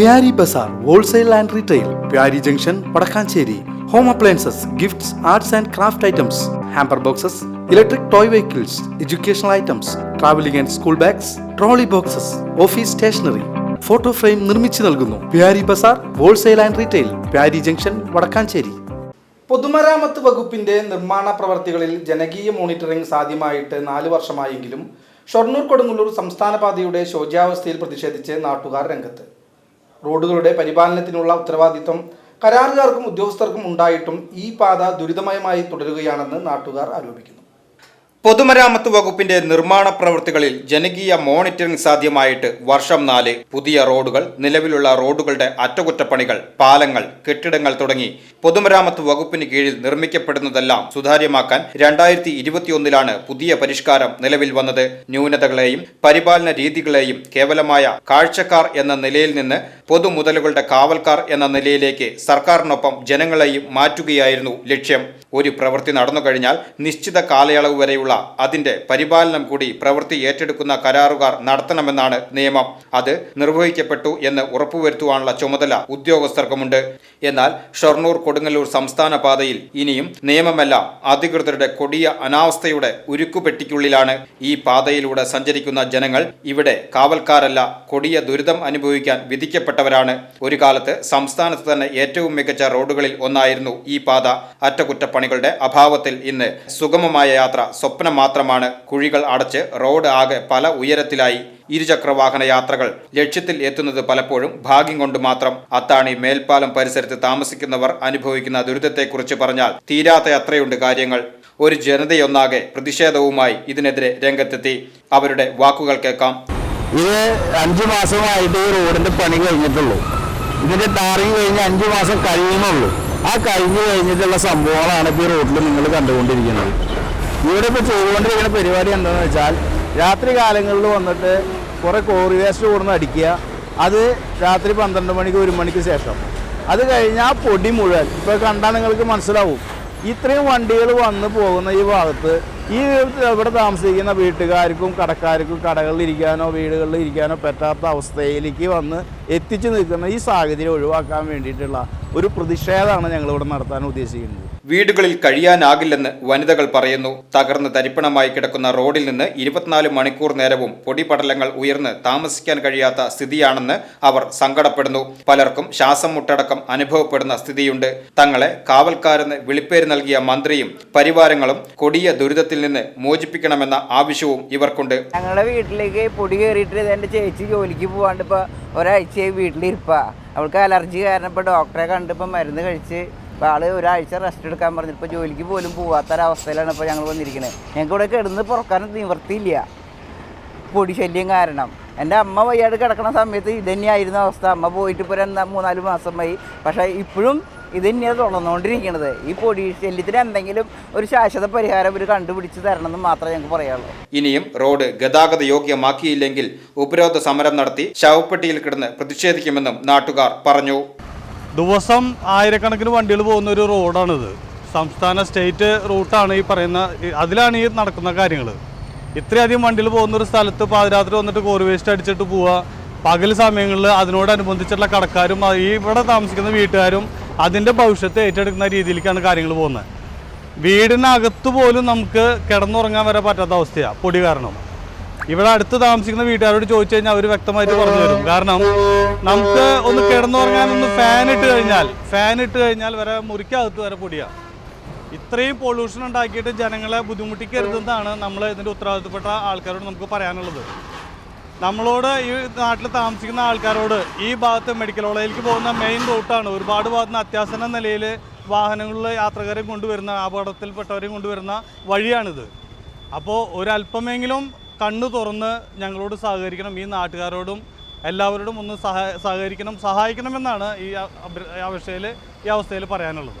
Pyari Bazaar wholesale and retail Pyari junction Vadakkanchery. Home appliances gifts arts and craft items hamper boxes electric toy vehicles educational items travelling and school bags trolley boxes office stationery photo frame നിർമ്മിച്ചു നൽകുന്നു. Pyari Bazaar wholesale and retail Pyari junction Vadakkanchery. പൊതുമരാമത്ത് വകുപ്പിന്റെ നിർമ്മാണ പ്രവർത്തികളിൽ ജനകീയ monitoring സാധ്യമായിട്ട് നാല് വർഷമായെങ്കിലും ഷൊർണൂർ കൊടുങ്ങല്ലൂർ സംസ്ഥാന പാതയുടെ ശോച്യാവസ്ഥയിൽ പ്രതിഷേധിച്ച് നാട്ടുകാർ രംഗത്ത്. റോഡുകളുടെ പരിപാലനത്തിനുള്ള ഉത്തരവാദിത്വം കരാറുകാർക്കും ഉദ്യോഗസ്ഥർക്കും ഉണ്ടായിട്ടും ഈ പാത ദുരിതമയമായി തുടരുകയാണെന്ന് നാട്ടുകാർ ആരോപിക്കുന്നു. പൊതുമരാമത്ത് വകുപ്പിന്റെ നിർമ്മാണ പ്രവൃത്തികളിൽ ജനകീയ മോണിറ്ററിംഗ് സാധ്യമായിട്ട് വർഷം നാല് പുതിയ റോഡുകൾ നിലവിലുള്ള റോഡുകളുടെ അറ്റകുറ്റപ്പണികൾ പാലങ്ങൾ കെട്ടിടങ്ങൾ തുടങ്ങി പൊതുമരാമത്ത് വകുപ്പിന് കീഴിൽ നിർമ്മിക്കപ്പെടുന്നതെല്ലാം സുതാര്യമാക്കാൻ രണ്ടായിരത്തി ഇരുപത്തിയൊന്നിലാണ് പുതിയ പരിഷ്കാരം നിലവിൽ വന്നത്. ന്യൂനതകളെയും പരിപാലന രീതികളെയും കേവലമായ കാഴ്ചക്കാർ എന്ന നിലയിൽ നിന്ന് പൊതുമുതലുകളുടെ കാവൽക്കാർ എന്ന നിലയിലേക്ക് സർക്കാരിനൊപ്പം ജനങ്ങളെയും മാറ്റുകയായിരുന്നു ലക്ഷ്യം. ഒരു പ്രവൃത്തി നടന്നു കഴിഞ്ഞാൽ നിശ്ചിത കാലയളവ് വരെയുള്ള അതിന്റെ പരിപാലനം കൂടി പ്രവൃത്തി ഏറ്റെടുക്കുന്ന കരാറുകാർ നടത്തണമെന്നാണ് നിയമം. അത് നിർവഹിക്കപ്പെട്ടു എന്ന് ഉറപ്പുവരുത്തുവാനുള്ള ചുമതല ഉദ്യോഗസ്ഥർക്കുമുണ്ട്. എന്നാൽ ഷൊർണൂർ കൊടുങ്ങല്ലൂർ സംസ്ഥാന പാതയിൽ ഇനിയും നിയമമെല്ലാം അധികൃതരുടെ കൊടിയ അനാവസ്ഥയുടെ ഉരുക്കുപെട്ടിക്കുള്ളിലാണ്. ഈ പാതയിലൂടെ സഞ്ചരിക്കുന്ന ജനങ്ങൾ ഇവിടെ കാവൽക്കാരല്ല കൊടിയ ദുരിതം അനുഭവിക്കാൻ വിധിക്കപ്പെട്ടവരാണ്. ഒരു കാലത്ത് സംസ്ഥാനത്ത് തന്നെ ഏറ്റവും മികച്ച റോഡുകളിൽ ഒന്നായിരുന്നു ഈ പാത. അറ്റകുറ്റപ്പണികളുടെ അഭാവത്തിൽ ഇന്ന് സുഗമമായ യാത്ര. സ്വപ്നം മാത്രമാണ് കുഴികൾ അടച്ച് റോഡ് ആകെ പല ഉയരത്തിലായി ഇരുചക്രവാഹന യാത്രകൾ. ലക്ഷ്യത്തിൽ എത്തുന്നത് പലപ്പോഴും ഭാഗ്യം കൊണ്ട് മാത്രം. അത്താണി മേൽപ്പാലം പരിസരത്ത് താമസിക്കുന്നവർ അനുഭവിക്കുന്ന ദുരിതത്തെക്കുറിച്ച് പറഞ്ഞാൽ തീരാത്ത അത്രയുണ്ട് കാര്യങ്ങൾ. ഒരു ജനതയൊന്നാകെ പ്രതിഷേധവുമായി ഇതിനെതിരെ രംഗത്തെത്തി. അവരുടെ വാക്കുകൾ കേൾക്കാം. ഇത് അഞ്ചു മാസമായിട്ട് ഈ റോഡിന്റെ പണി കഴിഞ്ഞിട്ടുള്ളൂ. ഇതിന്റെ ടാറിങ് കഴിഞ്ഞ് അഞ്ചു മാസം കഴിയുന്നുള്ളൂ. ആ കഴിഞ്ഞ് കഴിഞ്ഞിട്ടുള്ള സംഭവങ്ങളാണ് ഇപ്പോൾ ഈ റോഡിൽ നിങ്ങൾ കണ്ടുകൊണ്ടിരിക്കുന്നത്. ഇവിടെ ഇപ്പോൾ ചെയ്തുകൊണ്ടിരിക്കുന്ന പരിപാടി എന്താണെന്ന് വെച്ചാൽ രാത്രി കാലങ്ങളിൽ വന്നിട്ട് കുറേ കോറി വേസ്റ്റ് കൊടുന്ന് അടിക്കുക. അത് രാത്രി പന്ത്രണ്ട് മണിക്ക് ഒരു മണിക്ക് ശേഷം. അത് കഴിഞ്ഞ് ആ പൊടി മുഴുവൻ. ഇപ്പോൾ കണ്ടാൽ നിങ്ങൾക്ക് മനസ്സിലാവും. ഇത്രയും വണ്ടികൾ വന്ന് പോകുന്ന ഈ ഭാഗത്ത് ഈ ഇവിടെ താമസിക്കുന്ന വീട്ടുകാർക്കും കടക്കാർക്കും കടകളിൽ ഇരിക്കാനോ വീടുകളിൽ ഇരിക്കാനോ പറ്റാത്ത അവസ്ഥയിലേക്ക് വന്ന് എത്തിച്ചു നിൽക്കുന്ന ഈ സാഹചര്യം ഒഴിവാക്കാൻ വേണ്ടിയിട്ടുള്ള ഒരു പ്രതിഷേധമാണ് ഞങ്ങളിവിടെ നടത്താൻ ഉദ്ദേശിക്കുന്നത്. വീടുകളിൽ കഴിയാനാകില്ലെന്ന് വനിതകൾ പറയുന്നു. തകർന്ന് തരിപ്പണമായി കിടക്കുന്ന റോഡിൽ നിന്ന് ഇരുപത്തിനാല് മണിക്കൂർ നേരവും പൊടിപടലങ്ങൾ ഉയർന്ന് താമസിക്കാൻ കഴിയാത്ത സ്ഥിതിയാണെന്ന് അവർ സങ്കടപ്പെടുന്നു. പലർക്കും ശ്വാസം മുട്ടടക്കം അനുഭവപ്പെടുന്ന സ്ഥിതിയുണ്ട്. തങ്ങളെ കാവൽക്കാരെന്ന് വിളിപ്പേര് നൽകിയ മന്ത്രിയും പരിവാരങ്ങളും കൊടിയ ദുരിതത്തിൽ നിന്ന് മോചിപ്പിക്കണമെന്ന ആവശ്യവും ഇവർക്കുണ്ട്. ഞങ്ങളുടെ വീട്ടിലേക്ക് പൊടി കയറിയിട്ട് എന്റെ ചേച്ചി ജോലിക്ക് പോകാണ്ട് ഇപ്പോൾ ഒരാഴ്ചയായി വീട്ടിലിരിപ്പാ. അവൾക്ക് അലർജി കാരണം ഇപ്പോൾ ഡോക്ടറെ കണ്ടിപ്പോൾ മരുന്ന് കഴിച്ച് ഇപ്പോൾ ആൾ ഒരാഴ്ച റെസ്റ്റ് എടുക്കാൻ പറഞ്ഞു ഇപ്പോൾ ജോലിക്ക് പോലും പോകാത്തൊരവസ്ഥയിലാണ് ഇപ്പോൾ ഞങ്ങൾ വന്നിരിക്കുന്നത് ഞങ്ങൾക്ക് ഇവിടെ കിടന്ന് പുറക്കാൻ നിവർത്തിയില്ല പൊടി ശല്യം കാരണം. എന്റെ അമ്മ വയ്യാട് കിടക്കുന്ന സമയത്ത് ഇതന്നെയായിരുന്ന അവസ്ഥ. അമ്മ പോയിട്ട് ഇപ്പോൾ രണ്ട് മൂന്നാൽ മാസമായി പക്ഷേ ഇപ്പോഴും ഇത് തന്നെയാണ് തുടർന്നുകൊണ്ടിരിക്കുന്നത് ഈ പൊടി ശല്യത്തിന് എന്തെങ്കിലും ഒരു ശാശ്വത പരിഹാരം ഇവർ കണ്ടുപിടിച്ച് തരണമെന്ന് മാത്രമേ ഞങ്ങൾക്ക് പറയാനുള്ളൂ. ഇനിയും റോഡ് ഗതാഗത യോഗ്യമാക്കിയില്ലെങ്കിൽ ഉപരോധ സമരം നടത്തി ശവപ്പെട്ടിയിൽ കിടന്ന് പ്രതിഷേധിക്കുമെന്നും നാട്ടുകാർ പറഞ്ഞു. ദിവസം ആയിരക്കണക്കിന് വണ്ടികൾ പോകുന്ന ഒരു റോഡാണിത്. സംസ്ഥാന സ്റ്റേറ്റ് റൂട്ടാണ് ഈ പറയുന്ന അതിലാണ് ഈ നടക്കുന്ന കാര്യങ്ങൾ ഇത്രയധികം വണ്ടിയിൽ പോകുന്ന ഒരു സ്ഥലത്ത് പാതിരാത്രി വന്നിട്ട് കോറി വേസ്റ്റ് അടിച്ചിട്ട് പോവുക പകൽ സമയങ്ങളിൽ അതിനോടനുബന്ധിച്ചുള്ള കടക്കാരും ഈ ഇവിടെ താമസിക്കുന്ന വീട്ടുകാരും അതിന്റെ ഭവിഷ്യത്ത് ഏറ്റെടുക്കുന്ന രീതിയിലേക്കാണ് കാര്യങ്ങൾ പോകുന്നത്. വീടിനകത്ത് പോലും നമുക്ക് കിടന്നുറങ്ങാൻ വരെ പറ്റാത്ത അവസ്ഥയാണ് പൊടി കാരണം. ഇവിടെ അടുത്ത് താമസിക്കുന്ന വീട്ടുകാരോട് ചോദിച്ചു കഴിഞ്ഞാൽ അവർ വ്യക്തമായിട്ട് പറഞ്ഞു തരും. കാരണം നമുക്ക് ഒന്ന് കിടന്നുറങ്ങാനൊന്ന് ഫാൻ ഇട്ട് കഴിഞ്ഞാൽ ഫാൻ ഇട്ട് കഴിഞ്ഞാൽ വരെ മുറിക്കകത്ത് വരെ പൊടിയാണ് ഇത്രയും പൊള്യൂഷൻ ഉണ്ടാക്കിയിട്ട് ജനങ്ങളെ ബുദ്ധിമുട്ടിക്കരുതെന്നാണ് നമ്മൾ ഇതിന്റെ ഉത്തരവാദിത്തപ്പെട്ട ആൾക്കാരോട് നമുക്ക് പറയാനുള്ളത്. നമ്മളോട് ഈ നാട്ടിൽ താമസിക്കുന്ന ആൾക്കാരോട് ഈ ഭാഗത്ത് മെഡിക്കൽ കോളേജിലേക്ക് പോകുന്ന മെയിൻ റൂട്ടാണ് ഒരുപാട് ഭാഗത്ത് നിന്ന് അത്യാസന്ന നിലയിൽ വാഹനങ്ങളിൽ യാത്രക്കാരെയും കൊണ്ടുവരുന്ന അപകടത്തിൽപ്പെട്ടവരെയും കൊണ്ടുവരുന്ന വഴിയാണിത്. അപ്പോൾ ഒരല്പമെങ്കിലും കണ്ണു തുറന്ന് ഞങ്ങളോട് സഹകരിക്കണം ഈ നാട്ടുകാരോടും എല്ലാവരോടും ഒന്ന് സഹ സഹകരിക്കണം സഹായിക്കണമെന്നാണ് ഈ അവസ്ഥയിൽ ഈ അവസ്ഥയിൽ പറയാനുള്ളത്.